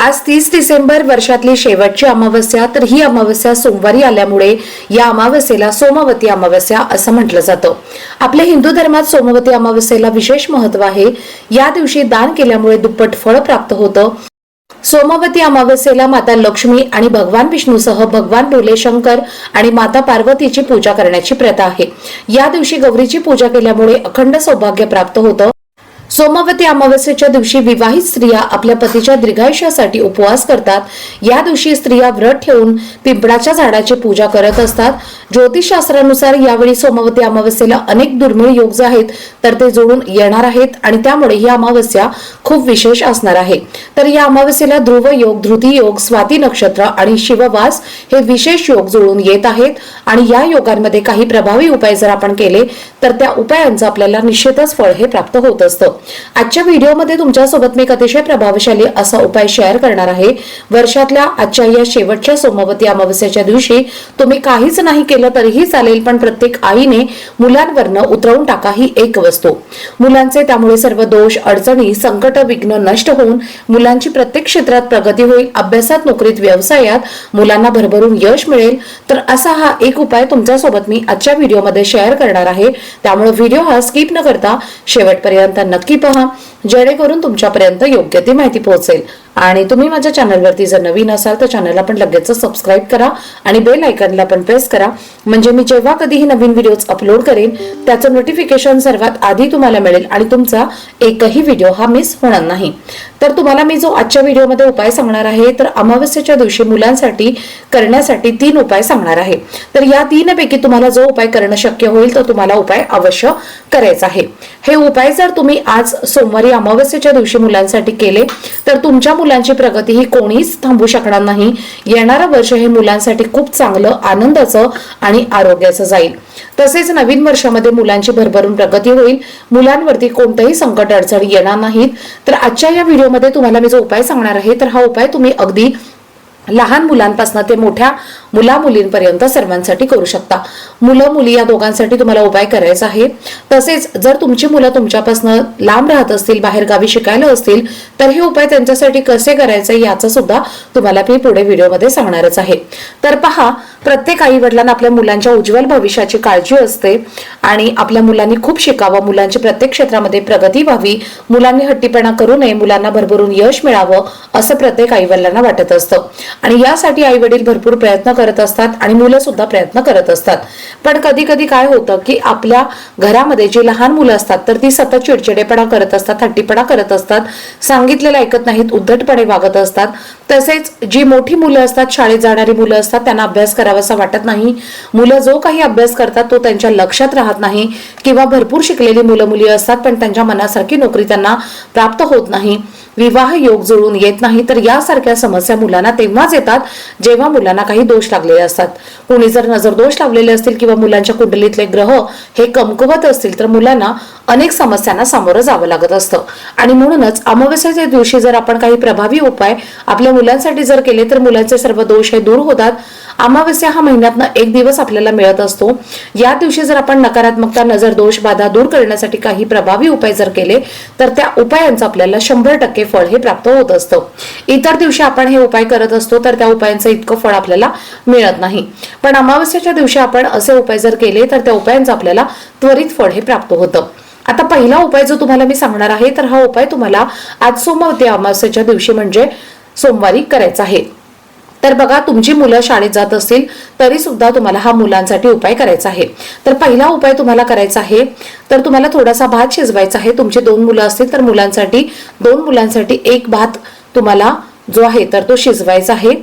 आज तीस डिसेंबर वर्षातली शेवटची अमावस्या तर ही अमावस्या सोमवारी आल्यामुळे या अमावस्येला सोमवती अमावस्या असं म्हटलं जातं. आपल्या हिंदू धर्मात सोमवती अमावस्येला विशेष महत्त्व आहे. या दिवशी दान केल्यामुळे दुप्पट फळ प्राप्त होतं. सोमवती अमावस्येला माता लक्ष्मी आणि भगवान विष्णूसह भगवान भोले शंकर आणि माता पार्वतीची पूजा करण्याची प्रथा आहे. या दिवशी गौरीची पूजा केल्यामुळे अखंड सौभाग्य प्राप्त होतं. सोमवती अमावस्येच्या दिवशी विवाहित स्त्रिया आपल्या पतीच्या दीर्घायुष्यासाठी उपवास करतात. या दिवशी स्त्रिया व्रत ठेवून पिंपळाच्या झाडाची पूजा करत असतात. ज्योतिषशास्त्रानुसार यावेळी सोमवती अमावस्येला अनेक दुर्मिळ योग जे आहेत तर ते जुळून येणार आहेत आणि त्यामुळे ही अमावस्या खूप विशेष असणार आहे. तर या अमावस्येला ध्रुव योग धृती योग स्वाती नक्षत्र आणि शिववास हे विशेष योग जुळून येत आहेत. आणि या योगांमध्ये काही प्रभावी उपाय जर आपण केले तर त्या उपायांचं आपल्याला निश्चितच फळ हे प्राप्त होत असतं. आजच्या व्हिडिओमध्ये तुमच्यासोबत मी एक अतिशय प्रभावशाली असा उपाय शेअर करणार आहे. वर्षातल्या आजच्या या शेवटच्या सोमवती अमावस्याच्या दिवशी तुम्ही काहीच नाही केलं तरीही चालेल पण प्रत्येक आईने मुलांवरनं उतरवून टाका ही एक वस्तू. मुलांचे त्यामुळे सर्व दोष अडचणी संकट विघ्न नष्ट होऊन मुलांची प्रत्येक क्षेत्रात प्रगती होईल. अभ्यासात नोकरीत व्यवसायात मुलांना भरभरून यश मिळेल. तर असा हा एक उपाय तुमच्यासोबत मी आजच्या व्हिडिओमध्ये शेअर करणार आहे. त्यामुळे व्हिडिओ हा स्किप न करता शेवटपर्यंत नक्की पहा जेणेकरून तुमच्यापर्यंत योग्य ती माहिती पोहोचेल. आणि तुम्ही माझ्या चॅनलवरती जर नवीन असाल तर चॅनलला पण लगेच सबस्क्राईब करा आणि बेल आयकनला पण प्रेस करा. म्हणजे मी जेव्हा कधीही नवीन व्हिडिओज अपलोड करेन त्याचं नोटिफिकेशन सर्वात आधी तुम्हाला मिळेल आणि तुमचा एकही व्हिडिओ हा मिस होणार नाही. तर तुम्हाला मी जो आजच्या व्हिडिओमध्ये उपाय सांगणार आहे तर अमावस्येच्या दिवशी मुलांसाठी करण्यासाठी तीन उपाय सांगणार आहे. तर या तीनपैकी तुम्हाला जो उपाय करणं शक्य होईल तो तुम्हाला उपाय अवश्य करायचा आहे. हे उपाय जर तुम्ही आज सोमवारी अमावस्येच्या दिवशी मुलांसाठी केले तर तुमच्या मुलांची प्रगती ही कोणीच थांबू शकणार नाही. येणारं वर्ष हे मुलांसाठी खूप चांगलं आनंदाचं आणि आरोग्याचं जाईल. तसेच नवीन वर्षामध्ये मुलांची भरभरून प्रगती होईल. मुलांवरती कोणतंही संकट अडचणी येणार नाहीत. तर आजच्या या व्हिडिओमध्ये तुम्हाला मी जो उपाय सांगणार आहे तर हा उपाय तुम्ही अगदी लहान मुलांपासून ते मोठ्या मुला मुलींपर्यंत सर्वांसाठी करू शकता. मुलं मुली या दोघांसाठी तुम्हाला उपाय करायचा आहे तसेच जर तुमची मुलं तुमच्यापासून लांब राहत असतील बाहेर गावी शिकायला असतील तर हे उपाय त्यांच्यासाठी कसे करायचे याचं सुद्धा तुम्हाला मी पुढे व्हिडिओमध्ये सांगणारच आहे. तर पहा प्रत्येक आई वडिलांना आपल्या मुलांच्या उज्ज्वल भविष्याची काळजी असते आणि आपल्या मुलांनी खूप शिकावं मुलांची प्रत्येक क्षेत्रामध्ये प्रगती व्हावी मुलांनी हट्टीपणा करू नये मुलांना भरभरून यश मिळावं असं प्रत्येक आई वडिलांना वाटत असतं. आणि यासाठी आई वडील भरपूर प्रयत्न करत असतात आणि मुलं सुद्धा प्रयत्न करत असतात. पण कधी कधी काय होतं की आपल्या घरामध्ये जी लहान मुलं असतात तर ती सतत चिडचिडेपणा करत असतात हट्टीपणा करत असतात सांगितलेलं ऐकत नाहीत उद्धटपणे वागत असतात. तसेच जी मोठी मुलं असतात शाळेत जाणारी मुलं असतात त्यांना अभ्यास करावासा वाटत नाही. मुलं जो काही अभ्यास करतात तो त्यांच्या लक्षात राहत नाही किंवा भरपूर शिकलेली मुलं मुली असतात पण त्यांच्या मनासारखी नोकरी त्यांना प्राप्त होत नाही. विवाह योग जुळून येत नाही तर यासारख्या समस्या मुलांना तेव्हाच येतात जेव्हा मुलांना काही दोष लागलेले असतात. कोणी जर नजर दोष लावलेले असतील किंवा मुलांच्या कुंडलीतले ग्रह हे कमकुवत असतील तर मुलांना अनेक समस्यांना सामोरं जावं लागत असतं. आणि म्हणूनच अमावस्याच्या दिवशी जर आपण काही प्रभावी उपाय आपल्या मुलांसाठी जर केले तर मुलांचे सर्व दोष हे दूर होतात. अमावस्या हा महिन्यातनं एक दिवस आपल्याला मिळत असतो. या दिवशी जर आपण नकारात्मकता नजर दोष बाधा दूर करण्यासाठी काही प्रभावी उपाय जर केले तर त्या उपायांचं आपल्याला शंभर टक्के फळ हे प्राप्त होत असतं. इतर दिवशी आपण हे उपाय करत असतो तर त्या उपायांचं इतकं फळ आपल्याला मिळत नाही. पण अमावस्याच्या दिवशी आपण असे उपाय जर केले तर त्या उपायांचं आपल्याला त्वरित फळ हे प्राप्त होतं. आता पहिला उपाय जो तुम्हाला मी सांगणार आहे तर हा उपाय तुम्हाला आज सोमवती अमावस्याच्या दिवशी म्हणजे सोमवारी करायचा आहे. तर बघा तुमची मुलं शाळेत जात असतील तरी सुद्धा तुम्हाला हा मुलांसाठी उपाय करायचा आहे. तर पहिला उपाय तुम्हाला करायचा आहे तर तुम्हाला थोडासा भात शिजवायचा आहे. तुमचे दोन मुलं असतील तर मुलांसाठी दोन मुलांसाठी एक भात तुम्हाला जो आहे तर तो शिजवायचा आहे.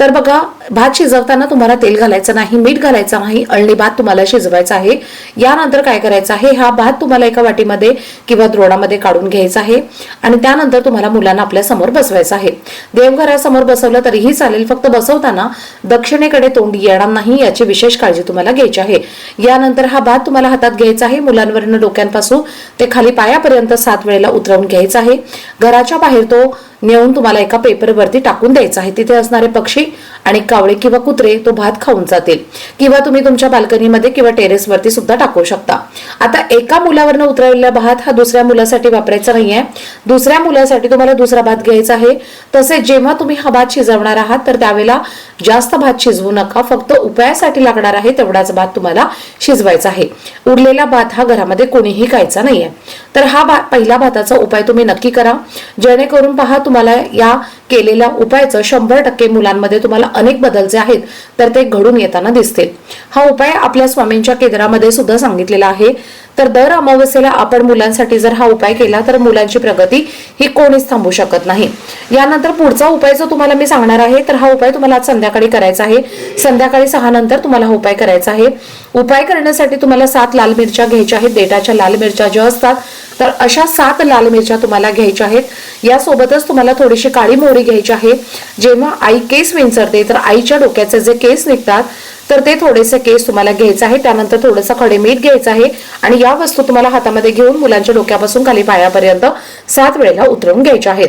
तर बघा भात शिजवताना तुम्हाला तेल घालायचं नाही मीठ घालायचं नाही अळणी भात तुम्हाला शिजवायचा आहे. यानंतर काय करायचं आहे हा भात तुम्हाला एका वाटीमध्ये किंवा द्रोणामध्ये काढून घ्यायचा आहे आणि त्यानंतर तुम्हाला मुलांना आपल्यासमोर बसवायचं आहे. देवघरासमोर बसवलं तरीही चालेल फक्त बसवताना दक्षिणेकडे तोंड येणार नाही याची विशेष काळजी तुम्हाला घ्यायची आहे. यानंतर हा भात तुम्हाला हातात घ्यायचा आहे मुलांवरनं डोक्यांपासून ते खाली पायापर्यंत सात वेळेला उतरवून घ्यायचा आहे. घराच्या बाहेर तो नेऊन तुम्हाला एका पेपरवरती टाकून द्यायचा आहे. तिथे असणारे पक्षी आणि कावळे किंवा कुत्रे तो भात खाऊन जातील. किंवा तुम्ही तुमच्या बाल्कनीमध्ये किंवा टेरेसवरती सुद्धा टाकू शकता. आता एका मुलावरनं उतरवलेला भात हा दुसऱ्या मुलासाठी वापरायचा नाहीये. दुसऱ्या मुलासाठी तुम्हाला दुसरा भात घ्यायचा आहे. तसेच जेव्हा तुम्ही हा भात शिजवणार आहात तर त्यावेळेला जास्त भात शिजवू नका फक्त उपायासाठी लागणार आहे तेवढाच भात तुम्हाला शिजवायचा आहे. उरलेला भात हा घरामध्ये कोणीही खायचा नाहीये. तर हा भात पहिला भाताचा उपाय तुम्ही नक्की करा. जेणेकरून पहा तुम्हाला या केलेल्या उपायाचं शंभर टक्के मुलांमध्ये तुम्हाला अनेक बदल जे आहेत तर ते घडून येताना दिसतील. हा उपाय आपल्या स्वामींच्या केंद्रामध्ये सुद्धा सांगितलेला आहे. तर दर अमावस्येला आपण मुलांसाठी जर हा उपाय केला तर मुलांची प्रगती ही कोणीच थांबू शकत नाही. यानंतर पुढचा उपाय जो तुम्हाला मी सांगणार आहे तर हा उपाय तुम्हाला आज संध्याकाळी करायचा आहे. संध्याकाळी सहा नंतर तुम्हाला हा उपाय करायचा आहे. उपाय करण्यासाठी तुम्हाला सात लाल मिरच्या घ्यायच्या आहेत. देटाच्या लाल मिरच्या ज्या असतात तर अशा सात लाल मिरच्या तुम्हाला घ्यायच्या आहेत. यासोबतच तुम्हाला थोडीशी काळी मोहरी घ्यायची आहे. जेव्हा आई केस विंचरते तर आईच्या डोक्याचे जे केस निघतात तर ते थोडेसे केस तुम्हाला घ्यायचं आहे त्यानंतर थोडंसं खडे मीठ घ्यायचं आहे. आणि या वस्तू तुम्हाला हातामध्ये घेऊन मुलांच्या डोक्यापासून खाली पायापर्यंत सात वेळेला उतरवून घ्यायच्या आहेत.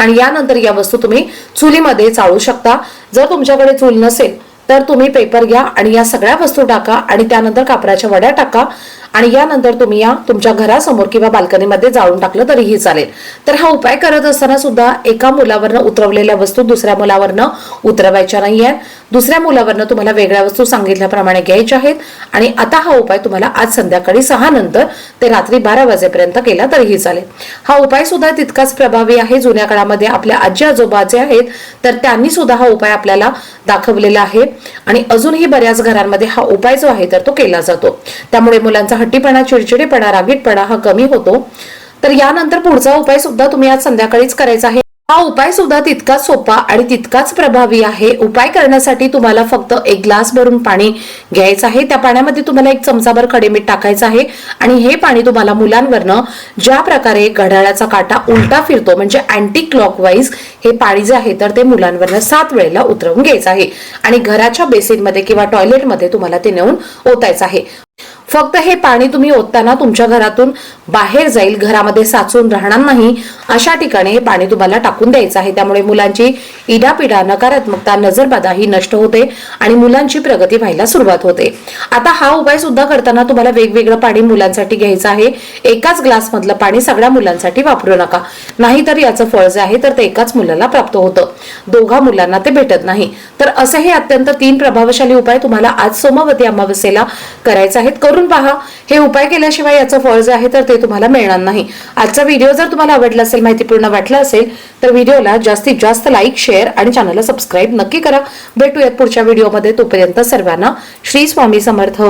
आणि यानंतर या वस्तू तुम्ही चुलीमध्ये चाळू शकता. जर तुमच्याकडे चूल नसेल तर तुम्ही पेपर घ्या आणि या सगळ्या वस्तू टाका आणि त्यानंतर कापराच्या वड्या टाका. आणि यानंतर तुम्ही या तुमच्या घरासमोर किंवा बाल्कनीमध्ये जाळून टाकलं तरीही चालेल. तर हा उपाय करत असताना सुद्धा एका मुलावरनं उतरवलेल्या वस्तू दुसऱ्या मुलावरनं उतरवायच्या नाहीये दुसऱ्या मुलावरनं तुम्हाला वेगळ्या वस्तू सांगितल्याप्रमाणे घ्यायच्या आहेत. आणि आता हा उपाय तुम्हाला आज संध्याकाळी सहा नंतर ते रात्री बारा वाजेपर्यंत केला तरीही चालेल. हा उपाय सुद्धा तितकाच प्रभावी आहे. जुन्या काळामध्ये आपल्या आजी आजोबा जे आहेत तर त्यांनी सुद्धा हा उपाय आपल्याला दाखवलेला आहे. आणि अजूनही बऱ्याच घरांमध्ये हा उपाय जो आहे तर तो केला जातो. त्यामुळे मुलांचा हट्टीपणा चिडचिडेपणा रागीटपणा हा कमी होतो. तर यानंतर पुढचा उपाय सुद्धा तुम्ही आज संध्याकाळीच करायचा आहे. हा उपाय सुद्धा तितकाच सोपा आणि तितकाच प्रभावी आहे. उपाय करण्यासाठी तुम्हाला फक्त एक ग्लास भरून पाणी घ्यायचं आहे. त्या पाण्यामध्ये तुम्हाला एक चमचाभर खडे मीठ टाकायचं आहे आणि हे पाणी तुम्हाला मुलांवरनं ज्या प्रकारे घड्याळाचा काटा उलटा फिरतो म्हणजे अँटी क्लॉकवाईज हे पाणी जे आहे तर ते मुलांवरनं सात वेळेला उतरवून घ्यायचं आहे. आणि घराच्या बेसिनमध्ये किंवा टॉयलेटमध्ये तुम्हाला ते नेऊन ओतायचं आहे. फक्त हे पाणी तुम्ही ओतताना तुमच्या घरातून बाहेर जाईल घरामध्ये साचून राहणार नाही. अशा ठिकाणी हे पाणी तुम्हाला टाकून द्यायचं आहे. त्यामुळे मुलांची इडापिडा नकारात्मकता नजरबाधा ही नष्ट होते आणि मुलांची प्रगती व्हायला सुरुवात होते. आता हा उपाय सुद्धा करताना तुम्हाला वेगवेगळं पाणी मुलांसाठी घ्यायचं आहे. एकाच ग्लास मधलं पाणी सगळ्या मुलांसाठी वापरू नका. नाहीतर याचं फळ जे आहे तर ते एकाच मुलाला प्राप्त होतं. दोघा मुलांना ते भेटत नाही. तर असे हे अत्यंत तीन प्रभावशाली उपाय तुम्हाला आज सोमवती अमावस्येला करायचे आहेत. करू करून पहा. हे उपाय केल्याशिवाय याचं फळ जे आहे तर ते तुम्हाला मिळणार नाही. आजचा व्हिडिओ जर तुम्हाला आवडला असेल माहितीपूर्ण वाटला असेल तर व्हिडिओला जास्तीत जास्त लाईक शेअर आणि चॅनलला सबस्क्राईब नक्की करा. भेटूयात पुढच्या व्हिडिओमध्ये तोपर्यंत सर्वांना श्री स्वामी समर्थ.